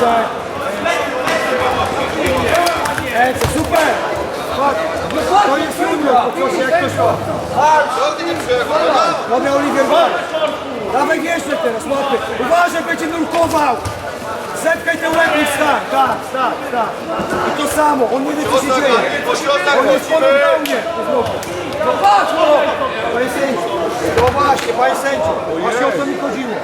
Ręce. Ręce, super! To jest junior, poproszę jak ktoś ma. Dobra, walcz. Dawaj jeszcze teraz, łapy. Uważaj, będzie nurkował. Zepchaj ten łeb i wstań. Tak, tak, tak. I to samo, on nie wie co się dzieje. On jest po knockdownie. No patrz, no! Panie sędziu, no właśnie, panie sędziu, właśnie o to mi chodziło.